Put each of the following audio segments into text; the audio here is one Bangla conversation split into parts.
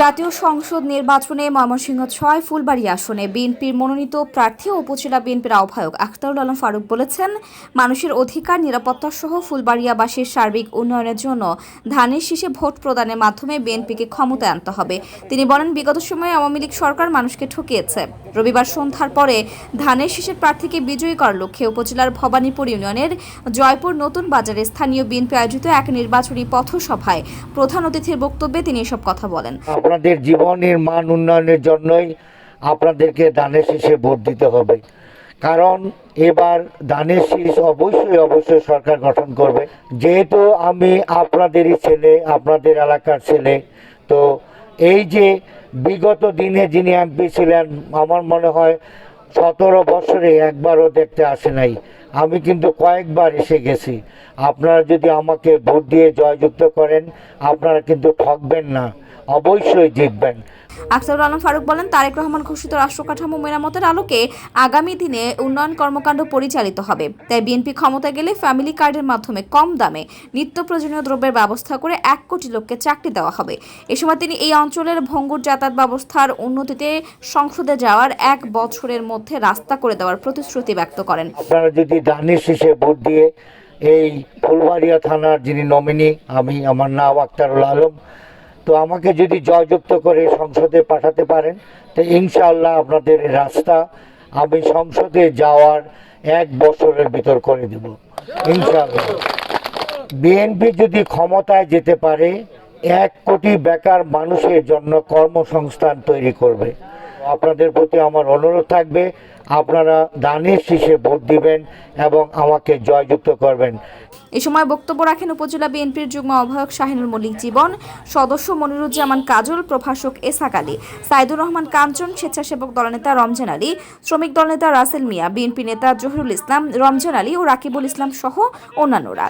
জাতীয় সংসদ নির্বাচনে ময়মনসিংহ ছয়, ফুলবাড়ি আসনে বিএনপির মনোনীত প্রার্থী ও উপজেলা বিএনপির আহ্বায়ক আখতারুল আলম ফারুক বলেছেন, মানুষের অধিকার, নিরাপত্তা সহ ফুলবাড়িয়াবাসীর সার্বিক উন্নয়নের জন্য ধানের শীষে ভোট প্রদানের মাধ্যমে বিএনপিকে ক্ষমতায় আনতে হবে। তিনি বলেন, বিগত সময়ে আওয়ামী লীগ সরকার মানুষকে ঠকিয়েছে। রবিবার সন্ধ্যার পরে ধানের শীষের প্রার্থীকে বিজয়ী করার লক্ষ্যে উপজেলার ভবানীপুর ইউনিয়নের জয়পুর নতুন বাজারে স্থানীয় বিএনপি আয়োজিত এক নির্বাচনী পথসভায় প্রধান অতিথির বক্তব্যে তিনি এসব কথা বলেন। আপনাদের জীবনের মান উন্নয়নের জন্যই আপনাদেরকে দানের শীষে ভোট দিতে হবে। কারণ এবার দানের শীষ অবশ্যই অবশ্যই সরকার গঠন করবে। যেহেতু আমি আপনাদেরই ছেলে, আপনাদের এলাকার ছেলে, তো এই যে বিগত দিনে যিনি এমপি ছিলেন, আমার মনে হয় সতেরো বছরে একবারও দেখতে আসে নাই। আমি কিন্তু কয়েকবার এসে গেছি। আপনারা যদি আমাকে ভোট দিয়ে জয়যুক্ত করেন, আপনারা কিন্তু ঠকবেন না। অবশ্যই জিতবেন। আখতারুল আলম ফারুক বলেন, তারেক রহমান ঘোষিত রাষ্ট্রকাঠামো মেরামতের আলোকে আগামী দিনে উন্নয়ন কর্মকাণ্ড পরিচালিত হবে। তাই বিএনপি ক্ষমতায় গেলে ফ্যামিলি কার্ডের মাধ্যমে কম দামে নিত্য প্রয়োজনীয় দ্রব্যের ব্যবস্থা করে এক কোটি লোককে চাকরি দেওয়া হবে। এ সময় তিনি এই অঞ্চলের ভঙ্গুর যাতায়াত ব্যবস্থার উন্নতিতে সংসদে যাওয়ার এক বছরের মধ্যে রাস্তা করে দেওয়ার প্রতিশ্রুতি ব্যক্ত করেন। আপনারা যদি দানের শীষে ভোট দিয়ে এই ফুলবাড়িয়া থানার যিনি নমিনি আমি, আমার নাম আক্তারুল আলম, তো আমাকে যদি জয়যুক্ত করে সংসদে পাঠাতে পারেন, তো ইনশাআল্লাহ আপনাদের রাস্তা আমি সংসদে যাওয়ার এক বছরের ভিতর করে দেব। ইনশাআল্লাহ। বিএনপি যদি ক্ষমতায় যেতে পারে, এক কোটি বেকার মানুষের জন্য কর্মসংস্থান তৈরি করবে। আপনাদের প্রতি আমার অনুরোধ থাকবে। আপনারা দানের শীষে ভোট দিবেন এবং আমাকে জয়যুক্ত করবেন। এ সময় বক্তব্য রাখেন উপজেলা বিএনপির যুগ্ম আহ্বায়ক শাহিনুল মল্লিক জীবন সদস্য মনিরুজ্জামান কাজল প্রভাষক এসাক আলী সাইদুর রহমান কাঞ্চন স্বেচ্ছাসেবক দলনেতা রমজান আলী শ্রমিক দলনেতা রাসেল মিয়া বিএনপি নেতা জহিরুল ইসলাম রমজান আলী ও রাকিবুল ইসলাম সহ অন্যান্যরা।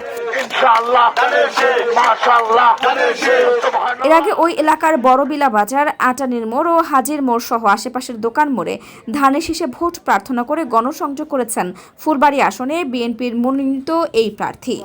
এর আগে ওই এলাকার বড়বিলা বাজার আটানির মোড় ও হাজির মোড় সহ আশেপাশের দোকান মোড়ে ধানের শীষে ভোট প্রার্থনা করে গণসংযোগ করেছেন। ফুলবাড়ি আসনে বিএনপির মনোনীত এই প্রার্থী।